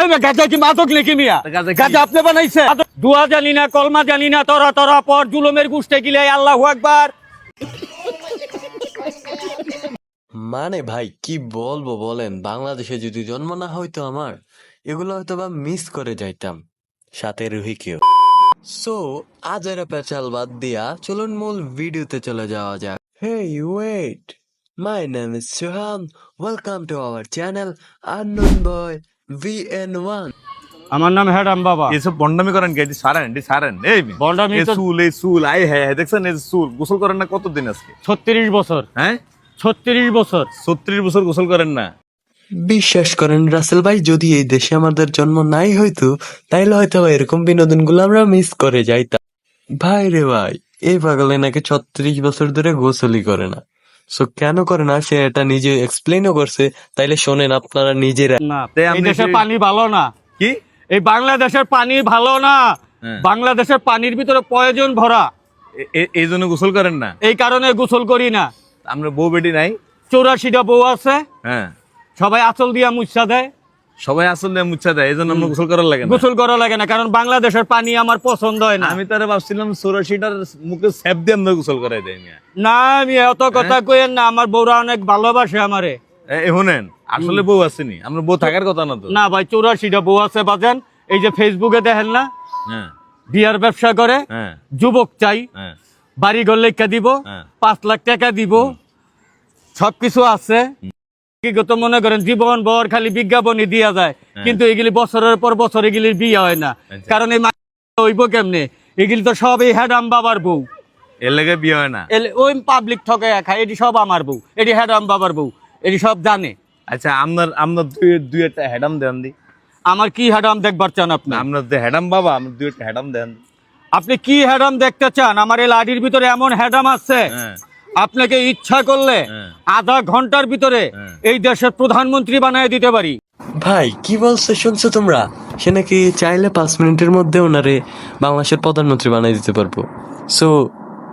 এই মে গাজা কি মাদক নাকি মিয়া? গাজা আপনি বানাইছে দুয়া জানি না কলমা জানি না তরা তরা পর জুলুমের গুষ্ঠে গিলে আল্লাহু আকবার। মানে ভাই কি বলব বলেন? বাংলাদেশে যদি জন্ম না হইতো আমার এগুলো হয়তো বা মিস করে যাইতাম। সাথে রুহিকেও সো আজ এরা পেঁচাল বাদ দিয়া চলুন মূল ভিডিওতে চলে যাওয়া যাক। Hey wait my name is Suhan welcome to our channel unknown boy VN one আমার নাম হ্যাডাম বাবা। এসব বন্ডামি করেন কি? এটি সারেন এটি সারেন। এই বন্ডামি তো- চুল এই চুল আই হ্যাঁ হ্যাঁ, দেখছেন এই চুল? গোসল করেন না কতদিন আজকে? ছত্রিশ বছর। হ্যাঁ? ছত্রিশ বছর। ছত্রিশ বছর গোসল করেন না? বিশ্বাস করেন রাসেল ভাই যদি এই দেশে আমাদের জন্ম নাই হইতো তাইলে হয়তো এরকম বিনোদনগুলো আমরা মিস করে যাইতাম। ভাই রে ভাই এই পাগলে নাকি ছত্রিশ বছর ধরে গোসলই করে না। সো কেন করে না? সে এটা নিজে এক্সপ্লেনও করছে। তাইলে শোনেন আপনারা নিজেরা না এই দেশের পানি ভালো না। কি? এই বাংলাদেশের পানি ভালো না। হ্যাঁ। বাংলাদেশের পানির ভিতরে প্রয়োজন ভরা। এই জন্য গোসল করেন না? এই কারণে গোসল করি না। আমরা বউ বেটি নাই। চৌরাশিটা বউ আছে। হ্যাঁ। সবাই আচল দিয়া মুচ্ছা দেয়। সবাই আসলে মুচ্ছা দেয় এই জন্য আমরা গোসল করার লাগে না। গোসল করা লাগে না কারণ বাংলাদেশের পানি আমার পছন্দ হয় না। আমি তারা ভাবছিলাম চৌরাশিটার মুখে স্যাপ দিয়ে আমরা গোসল করাই দেয় না আমি এত কথা কইেন না আমার বউরা অনেক ভালোবাসে আমারে। শুনেন আসলে বউ আসেনি আমরা বউ থাকার কথা না তো। না ভাই চৌরাশিটা বউ আছে বাজেন। এই যে ফেসবুকে দেখেন না? হ্যাঁ। বিয়ার ব্যবসা করে হ্যাঁ। যুবক চাই হ্যাঁ। বাড়ি ঘর লেখা দিব হ্যাঁ। পাঁচ লাখ টাকা দিব সবকিছু আছে। মনে করেন জীবন ভর খালি বিজ্ঞাপনই দিয়া যায়। কিন্তু এগুলি বছরের পর বছর এগুলির বিয়ে হয় না। আচ্ছা। কারণ এই হইব কেমনে? এগুলি তো সব এই হ্যাডাম বাবার বউ। এর লেগে বিয়ে হয় না? ওই পাবলিক ঠকে খায় এটি সব আমার বউ। এটি হ্যাডাম বাবার বউ। এটি সব জানে। আচ্ছা আপনার আপনার দুই দুই একটা হ্যাডাম দেন দি। আমার কি হ্যাডাম দেখবার চান আপনি? আপনার যে হ্যাডাম বাবা আপনার দুই একটা হ্যাডাম দেন। আপনি কি হ্যাডাম দেখতে চান? আমার এই লাডির ভিতরে এমন হ্যাডাম আছে। হ্যাঁ। আপনাকে ইচ্ছা করলে হ্যাঁ। আধা ঘণ্টার ভিতরে হ্যাঁ। এই দেশের প্রধানমন্ত্রী বানিয়ে দিতে পারি। ভাই কি বলছো শুনছো তোমরা? সে নাকি চাইলে পাঁচ মিনিটের মধ্যে ওনারে বাংলাদেশের প্রধানমন্ত্রী বানিয়ে দিতে পারব। সো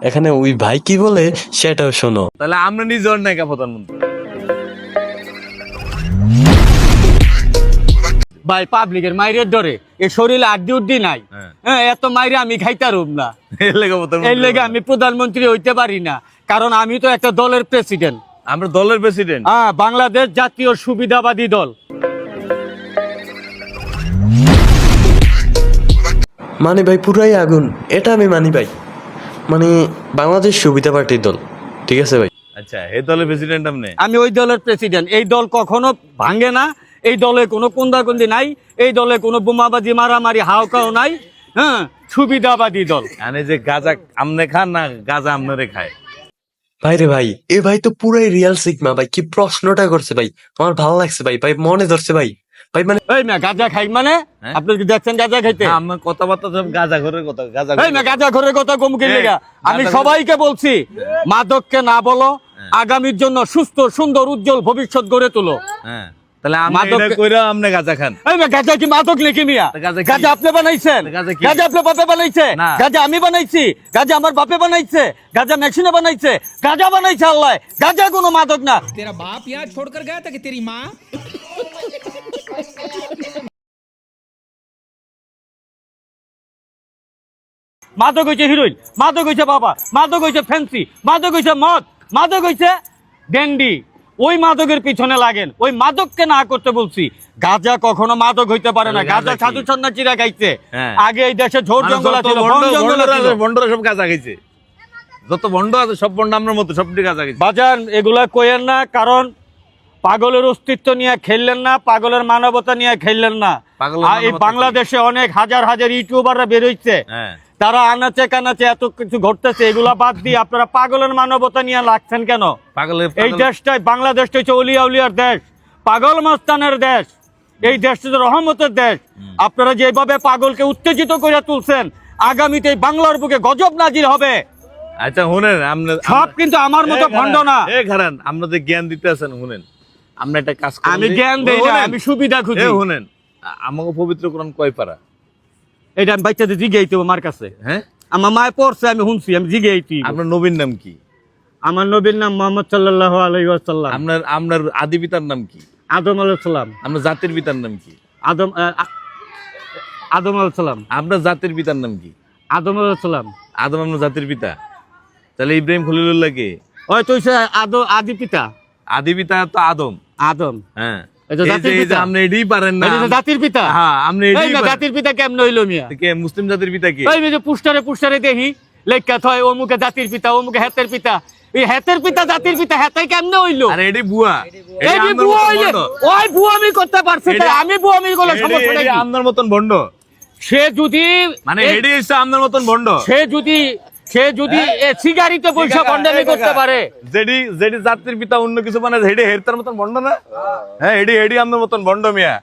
এখানে ওই ভাই কি বলে সেটাও শোনো। তাহলে আমরা নিজের নায়িকা প্রধানমন্ত্রী। ভাই পাবলিকের মাইরের ডরে এ শরীরে আড্ডি উড্ডি নাই। হ্যাঁ। হ্যাঁ এত মাইরে আমি খাইতারুম না। এর লেগে আমি প্রধানমন্ত্রী হইতে পারি না। কারণ আমি তো একটা দলের প্রেসিডেন্ট আমরা দলের প্রেসিডেন্ট হ্যাঁ বাংলাদেশ জাতীয় সুবিধাবাদী দল। মানে ভাই পুরাই আগুন। এটা আমি মানি ভাই। মানে বাংলাদেশ সুবিধা পার্টির দল। ঠিক আছে ভাই? আচ্ছা এই দলের প্রেসিডেন্ট আপনি? আমি ওই দলের প্রেসিডেন্ট এই দল কখনো ভাঙে না। এই দলে কোনো কুন্দাকুন্দি নাই। এই দলে কোনো বোমাবাজি মারামারি হাওকাও নাই। হ্যাঁ সুবিধাবাদী দল। মানে যে গাজা আমনে খান না গাজা আমনারে খায়? ভাই রে ভাই এ ভাই তো পুরাই রিয়াল সিগমা ভাই কি প্রশ্নটা করছে ভাই? আমার ভালো লাগছে ভাই ভাই মনে ধরছে ভাই। ভাই মানে এই না গাঁজা খাই মানে? হ্যাঁ? আপনি কি দেখছেন গাঁজা খাইতে? আমার কথাবার্তা সব গাজা ঘরের কথা গাজা এই না গাঁজা ঘরের কথা গমকে এই, লেগা? আমি সবাইকে বলছি মাদককে না বলো আগামীর জন্য সুস্থ সুন্দর উজ্জ্বল ভবিষ্যৎ গড়ে তোলো। হ্যাঁ। মাদক কইরা আমনে মাদক মা মাদক হইছে হিরোইন মাদক হইছে বাবা মাদক হইছে ফ্যান্সি মাদক হইছে মদ মাদক হইছে ডেন্ডি ওই মাদকের পিছনে লাগেন। ওই মাদককে না করতে বলছি। গাঁজা কখনো মাদক হইতে পারে না। গাঁজা সাধু সন্ন্যাসীরা গাইছে হ্যাঁ। আগে এই দেশে মানে জঙ্গল আছে, সব গাঁজা খাইছে। যত ভণ্ড আছে সব ভণ্ড আমরা মতো সবটি গাঁজা খাইছে। বাজান এগুলা কইেন না কারণ পাগলের অস্তিত্ব নিয়ে খেললেন না পাগলের মানবতা নিয়ে খেললেন না। এই বাংলাদেশে অনেক হাজার হাজার ইউটিউবাররা বেরোইছে হ্যাঁ। তারা আনাচে কানাচে এত কিছু ঘটতেছে এগুলা বাদ দিয়ে আপনারা পাগলের মানবতা নিয়ে লাগছেন কেন? এই দেশটাই বাংলাদেশটা হচ্ছে অলিয়া উলিয়ার দেশ পাগল মস্তানের দেশ এই দেশটা রহমতের দেশ। আপনারা যেভাবে পাগলকে উত্তেজিত করে তুলছেন আগামীতে বাংলার বুকে গজব নাজির হবে। আচ্ছা শুনেন আমরা সব কিন্তু আমার মতো ভণ্ড না। এ আমরা যে জ্ঞান দিতে আছেন শুনেন। আমরা একটা কাজ আমি জ্ঞান দেই না আমি সুবিধা খুঁজি। শুনেন আমাকে পবিত্র কোরআন কয় পারা এটা আমি বাচ্চাদের জিগেইতে আমার কাছে। হ্যাঁ? আমার মায় পড়ছে আমি শুনছি আমি জিগেইতি আপনার নবীর নাম কি? আমার নবীর নাম মোহাম্মদ সাল্লাল্লাহু আলাইহি আপনার আপনার আদি পিতার নাম কি? আদম আলাইহিস সালাম। আপনার জাতির পিতার নাম কি? আদম আহ, আদম আলাইসালাম আপনার জাতির পিতার নাম কি? আদম আলাইসালাম আদম আপনার জাতির পিতা। তাহলে ইব্রাহিম খলিলুল্লাহ কে? ওই তো আদম আদি পিতা। আদি পিতা তো আদম। আদম। হ্যাঁ। জাতির পিতা। না। এটা তো জাতির পিতা। হ্যাঁ আপনি। জাতির পিতা কেমন হইল মিয়া? কে মুসলিম জাতির পিতা কে? ওই যে পুস্টারে পুস্টারে দেখি লেখা থয় অমুকে জাতির পিতা অমুকে হেতের পিতা। এই হেতের পিতা জাতির পিতা হেতাই কেমনে হইল? আরে বুয়া। বুয়া হইলে ওই বুয়া আমি করতে পারছি তাই আমি বুয়া আমি সমস্যা আপনার মতন ভন্ড সে যদি মানে আপনার মতন ভন্ড সে যদি সে যদি সিগারিতে পয়সা বন্ডামি করতে পারে। জাতির পিতা অন্য কিছু মানে হেডি হেরতার মতন ভন্ড না? হ্যাঁ এডি এডি আপনার মতন ভন্ড মিয়া।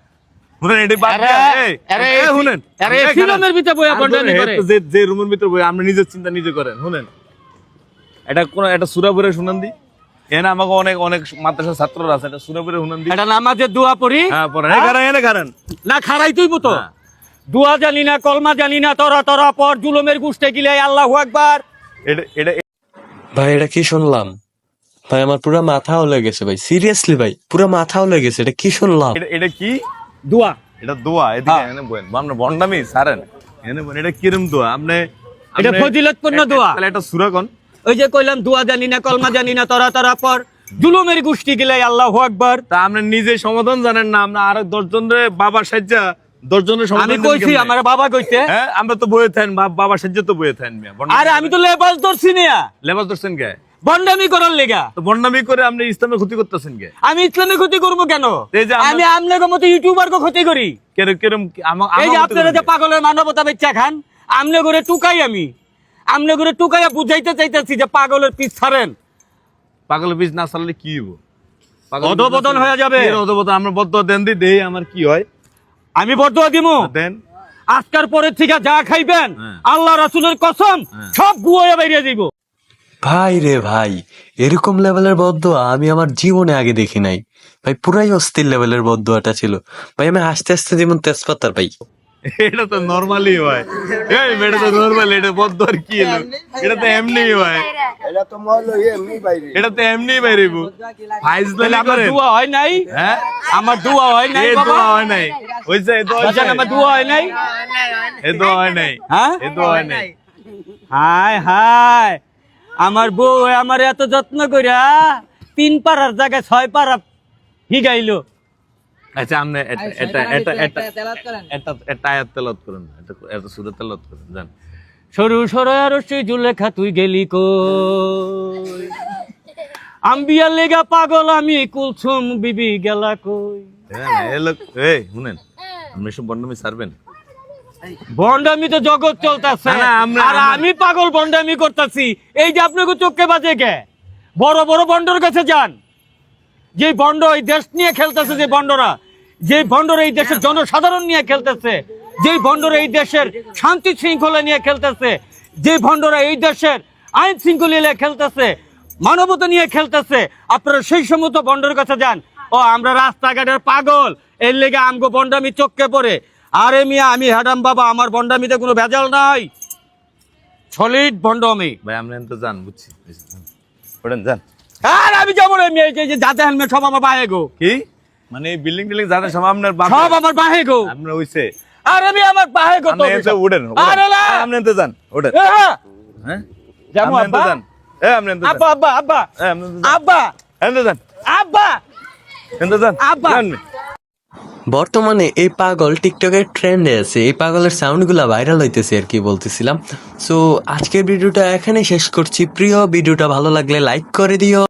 তো যে রুমের ভিতরে বই আপনি নিজের চিন্তা নিজে করেন শুনেন। এটা কোন এটা সুরাপুরে শুনান দি। এনে আমাকে অনেক অনেক মাদ্রাসার ছাত্ররা আছে এটা সুরাপুরে শুনান দি। এটা নামাজের দোয়া পড়ি। হ্যাঁ পড়েন। এনে কারণ না খারাই তুই হ্যাঁ। দুয়া জানি না কলমা জানি না তরা তরা পর জুলুমের গুষ্ঠে গিলে আল্লাহু আকবার। এটা এটা ভাই এটা কি শুনলাম? ভাই আমার পুরো মাথাও লেগেছে ভাই। সিরিয়াসলি ভাই পুরো মাথাও লেগেছে এটা কি শুনলাম? এটা- এটা কি? দোয়া। এটা দোয়া এদিকে হ্যাঁ। এনে বলেন আমরা বন্ডামি সারেন এনে বলেন এটা কিরম দোয়া? আপনি এটা ফজিলতপূর্ণ দোয়া। তাহলে এটা সুরা কোন? ওই যে কইলাম দুয়া জানি না কলমা জানি না তরা তরা পর জুলুমের গুষ্টি গিলে আল্লাহু আকবার। তা আপনি নিজে সমাধান জানেন না আমরা আর দশজন রে বাবার সাজ্জা দশজনের আমি দেন কইছি আমার বাবা কইছে। হ্যাঁ আমরা তো থাকেন তো থাকেন আরে আমি তো লেবাস ধরছি না লেবাস ধরছেন কে? বন্ডামি করার লেগা। তো বন্ডামি করে আপনি ইসলামের ক্ষতি করতেছেন কে? আমি ইসলামের ক্ষতি করব কেন? এই যে আমরা- আমি আপনাকে মতো ইউটিউবার ক্ষতি করি। কেরম কেরম এই যে আপনারা যে পাগলের মানবতা বেচা খান আমনে করে টুকাই আমি। আমনে করে টুকাইয়া বুঝাইতে চাইতেছি যে পাগলের পিছ ছাড়েন। পাগলের বীজ না চাললে কি হইব? চাললে- হয়ে যাবে। আমরা বদ্ধ দেন দি দেই আমার কি হয়? আমি বর্দোয়া দিমু। দেন। আজকার পরের থেকে যা খাইবেন হ্যাঁ। আল্লাহ রাসুলের কসম হ্যাঁ। সব গুয়ে বাইরে দিব ভাই রে ভাই এরকম লেভেলের বদুয়া আমি আমার জীবনে আগে দেখি নাই। ভাই পুরাই অস্থির লেভেলের বদুয়াটা ছিল। ভাই আমি আস্তে আস্তে যেমন তেজপাতার ভাই এটা তো নরমালি হয়। এই এটা তো নরমালি এটা বদ্ধ আর কি এলো? এটা তো এমনি হয়। এটা তো মহল এমনি বাইরে। এটা তো এমনি বাইরেব ফাইজ তাহলে আমার দুয়া হয় নাই? হ্যাঁ? আমার দুয়া হয় নাই বাবা? দোয়া হয় নাই। ওই যে দোয়া হয়। আমার দুয়া হয় নাই? এই দোয়া হয় নাই। হ্যাঁ? এই দোয়া হয় নাই। হায় হায়। আমার বউ আমার এত যত্ন কইরা তিন পাড়ার জায়গায় ছয় পাড়া হিগাইলো আচ্ছা আপনি এটা এটা এটা এটা এটা এটা আয়াত তেলাওয়াত করুন এটা এটা সূরা তেলাওয়াত করুন জান। সরু সরু রশ্মি জুলেখা তুই গেলি কই? আম্বিয়ার লেগা পাগল আমি কুলছুম বিবি গেলা কই? হ্যাঁ এই শুনেন আপনি সব বন্ডমি সারবেন বন্ডামি তো জগৎ চলতেছে। আর আমি পাগল বন্ডামি করতেছি। এই যে আপনাকে চোখে বাজে কে? বড় বড় বন্ডর কাছে যান। যে বন্ড এই দেশ নিয়ে খেলতেছে যে বন্ডরা। যে বন্ডর এই দেশের জনসাধারণ নিয়ে খেলতেছে যে বন্ডরা এই দেশের শান্তি শৃঙ্খলা নিয়ে খেলতেছে যে ভন্ডরা এই দেশের আইন শৃঙ্খলা নিয়ে খেলতেছে মানবতা নিয়ে খেলতেছে আপনারা সেই সমস্ত বন্ডর কাছে যান। ও আমরা রাস্তাঘাটের পাগল এর লেগে আমগো বন্ডামি চোখকে পড়ে। আরে মিয়া আমি হ্যাডাম বাবা আমার বন্ডামিতে কোনো ভেজাল নাই। সলিড বন্ড আমি। ভাই আপনি তো জান বুঝছি। ওঠেন যান। আর আমি যাব রে মেয়ে যে- যে যাতে হেলমেট সব আমার বাহে গো। কি? মানে বিল্ডিং টিল্ডিং যাদের সব আপনার সব আমার বাহে গো। আপনার হইছে। আর আমি আমার বাহে গো আপনি এতে উঠেন আরে না। আপনি এতে যান ওঠেন এ, হ্যাঁ। হ্যাঁ? যাব আব্বা। যান। এ আপনি এতে আব্বা আব্বা আব্বা। আব্বা। এতে যান। আব্বা। এতে যান। আব্বা। বর্তমানে এই পাগল টিকটকের ট্রেন্ডে আছে। এই পাগলের সাউন্ডগুলো ভাইরাল হইতেছে আর কি বলতেছিলাম। সো আজকের ভিডিওটা এখানে শেষ করছি। প্রিয় ভিডিওটা ভালো লাগলে লাইক করে দিও।